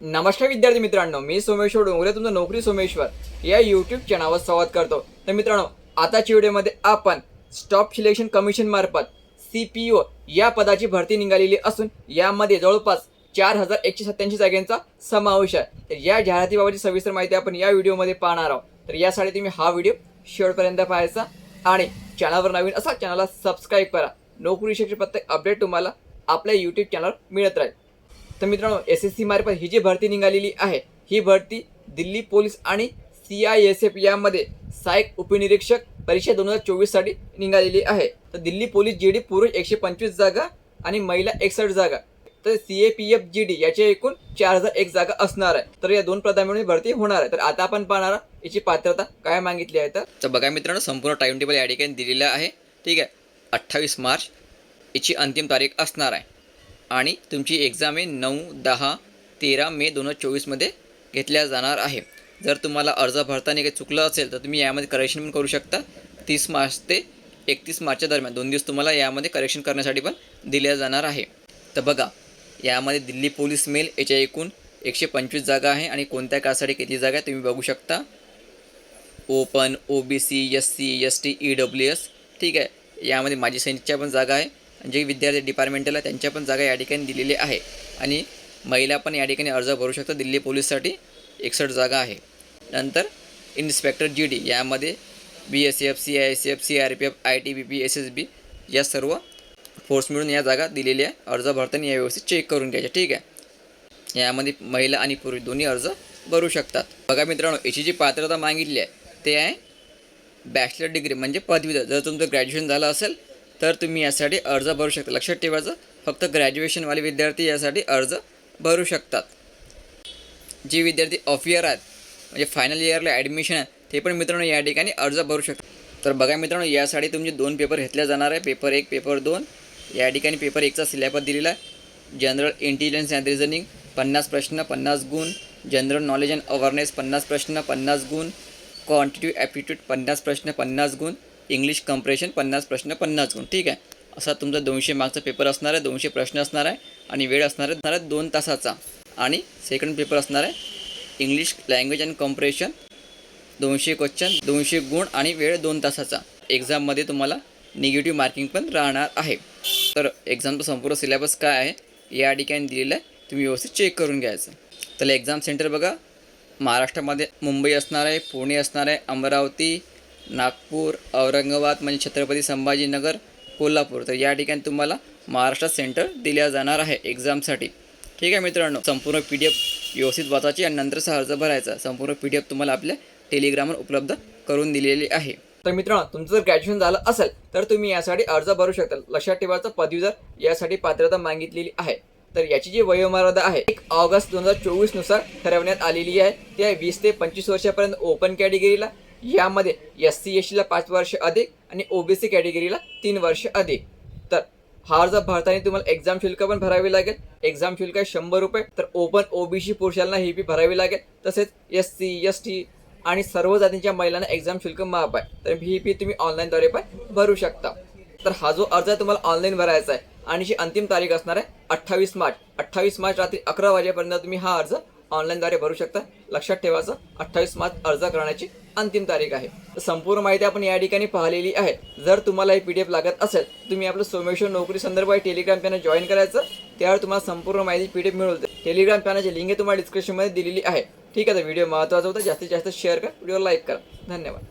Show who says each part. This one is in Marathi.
Speaker 1: नमस्कार विद्यार्थी मित्रांनो मी सोमेश्वर डोंगरे तुमचं नोकरी सोमेश्वर. या युट्यूब चॅनलवर संवाद करतो. तर मित्रांनो आताच्या व्हिडिओमध्ये आपण स्टॉप सिलेक्शन कमिशन मार्फत सी पी ओ या पदाची भरती निघालेली असून यामध्ये जवळपास चार हजार एकशे सत्याऐंशी जागांचा समावेश आहे. तर या जाहिरातीबाबतची सविस्तर माहिती आपण या व्हिडिओमध्ये पाहणार आहोत. तर यासाठी तुम्ही हा व्हिडिओ शेवटपर्यंत पाहायचा आणि चॅनलवर नवीन असा चॅनलला सबस्क्राईब करा. नोकरीविषयीचे प्रत्येक अपडेट तुम्हाला आपल्या यूट्यूब चॅनलवर मिळत राहील. तर मित्रांनो एस एस सी मार्फत ही जी भरती निघालेली आहे ही भरती दिल्ली पोलीस आणि सी आय एस एफ यामध्ये सहाय्यक उपनिरीक्षक परीक्षा दोन हजार चोवीससाठी निघालेली आहे. तर दिल्ली पोलीस जी डी पुरुष एकशे पंचवीस जागा आणि महिला एकसष्ट जागा. तर C A P F G D याचे एकूण चार हजार एक जागा असणार आहे. तर या दोन पदांमुळे भरती होणार आहे. तर आता आपण पाहणार याची पात्रता काय मागितली आहे तर. तर बघा मित्रांनो संपूर्ण टाइम टेबल या ठिकाणी दिलेलं आहे. ठीक आहे. अठ्ठावीस मार्च याची अंतिम तारीख असणार आहे. आणि तुमची एक्झाम आहे नऊ दहा तेरा मे दोन हजार चोवीसमध्ये घेतल्या जाणार आहे. जर तुम्हाला अर्ज भरताना काही चुकलं असेल तर तुम्ही यामध्ये करेक्शन पण करू शकता. तीस मार्च ते एकतीस मार्चच्या दरम्यान दोन दिवस तुम्हाला यामध्ये करेक्शन करण्यासाठी पण दिल्या जाणार आहे. तर बघा यामध्ये दिल्ली पोलीस मेल याच्या एकूण एकशे पंचवीस जागा आहे आणि कोणत्या कासाठी किती जागा आहे तुम्ही बघू शकता. Open O B C S C S T E W S ठीक आहे. यामध्ये माझी सैनिकच्या पण जागा आहे. जे विद्यार्थी डिपार्टमेंटला त्यांच्या पण जागा या ठिकाणी दिलेल्या आहे. आणि महिला पण या ठिकाणी अर्ज भरू शकतात. दिल्ली पोलीससाठी एकसष्ट जागा आहे. नंतर इन्स्पेक्टर जी डी यामध्ये B S F C I S F C R P F I T B P S S B या सर्व फोर्स मिळून या जागा दिलेल्या आहे. अर्ज भरताना या व्यवस्थित चेक करून घ्यायच्या ठीक आहे? यामध्ये महिला आणि पुरुष दोन्ही अर्ज भरू शकतात. बघा मित्रांनो याची जी पात्रता मागितली आहे ते आहे बॅचलर डिग्री म्हणजे पदवीधर. जर तुमचं ग्रॅज्युएशन झालं असेल तर तुम्ही यासाठी अर्ज भरू शकता. लक्षात ठेवायचं फक्त ग्रॅज्युएशनवाले विद्यार्थी यासाठी अर्ज भरू शकतात. जे विद्यार्थी ऑफ इयर आहेत म्हणजे फायनल इयरला ॲडमिशन आहे ते पण मित्रांनो या ठिकाणी अर्ज भरू शकतात. तर बघा मित्रांनो यासाठी तुमचे दोन पेपर घेतले जाणार आहे. पेपर एक पेपर दोन. या ठिकाणी पेपर एकचा सिलेबस दिलेला आहे. जनरल इंटेलिजन्स अँड रिझनिंग पन्नास प्रश्न पन्नास गुण. जनरल नॉलेज अँड अवेअरनेस पन्नास प्रश्न पन्नास गुण. क्वांटिटिव्ह ॲप्टिट्यूड पन्नास प्रश्न पन्नास गुण. इंग्लिश कम्प्रेशन पन्नास प्रश्न पन्नास गुण. ठीक आहे? असा तुमचा दोनशे मार्कचा पेपर असणार आहे दोनशे प्रश्न असणार आहे आणि वेळ असणार आहे दोन तासाचा. आणि सेकंड पेपर असणार आहे इंग्लिश लँग्वेज अँड कॉम्प्रेशन दोनशे क्वेश्चन दोनशे गुण आणि वेळ दोन तासाचा. एक्झाममध्ये तुम्हाला निगेटिव्ह मार्किंग पण राहणार आहे. तर एक्झामचा संपूर्ण सिलेबस काय आहे? या ठिकाणी दिलेलं आहे. तुम्ही व्यवस्थित चेक करून घ्यायचं. तर एक्झाम सेंटर बघा. महाराष्ट्रामध्ये मुंबई असणार आहे पुणे असणार आहे अमरावती नागपूर औरंगाबाद म्हणजे छत्रपती संभाजीनगर कोल्हापूर. तर या ठिकाणी तुम्हाला महाराष्ट्रात सेंटर दिल्या जाणार आहे एक्झामसाठी. ठीक आहे मित्रांनो संपूर्ण पी डी एफ व्यवस्थित वाचायची आणि नंतर अर्ज भरायचा. संपूर्ण पी डी एफ तुम्हाला आपल्या टेलिग्रामवर उपलब्ध करून दिलेली आहे. तर मित्रांनो तुमचं जर ग्रॅज्युएशन झालं असेल तर तुम्ही यासाठी अर्ज भरू शकता लक्षात ठेवायचं पदवीधर यासाठी पात्रता मागितलेली आहे तर याची जी वयोमर्यादा आहे एक ऑगस्ट दोन हजार चोवीसनुसार ठरवण्यात आलेली आहे. ती आहे वीस ते पंचवीस वर्षापर्यंत ओपन कॅटेगरीला यामध्ये एस सी एस टीला पाच वर्ष अधिक आणि ओबीसी कॅटेगरीला तीन वर्ष अधिक. तर हा अर्ज भरताना तुम्हाला एक्झाम शुल्क पण भरावी लागेल. एक्झाम शुल्क आहे शंभर रुपये. तर ओपन ओबीसी पुरुषांना ही बी भरावी लागेल. तसेच एस सी एस टी आणि सर्व जातींच्या महिलांना एक्झाम शुल्क माफ आहे. तर ही फी तुम्ही ऑनलाईनद्वारे पण भरू शकता. तर हा जो अर्ज तुम्हाला ऑनलाईन भरायचा आहे. आणि जी अंतिम तारीख असणार आहे अठ्ठावीस मार्च. अठ्ठावीस मार्च रात्री अकरा वाजेपर्यंत तुम्ही हा अर्ज ऑनलाईनद्वारे भरू शकता. लक्षात ठेवायचं अठ्ठावीस मार्च अर्ज करण्याची अंतिम तारीख आहे. तर संपूर्ण माहिती आपण या ठिकाणी पाहिलेली आहे. जर तुम्हाला ही पी डी एफ लागत असेल तुम्ही आपलं सोमेश्वर नोकरी संदर्भात टेलिग्राम चॅनल जॉईन करायचं त्यावर तुम्हाला संपूर्ण माहिती पी डी एफ मिळवते टेलिग्राम चॅनलची लिंक तुम्हाला डिस्क्रिप्शनमध्ये दिलेली आहे. ठीक आहे तर व्हिडिओ महत्त्वाचा होता. जास्तीत जास्त शेअर करा. व्हिडिओ लाईक करा. धन्यवाद.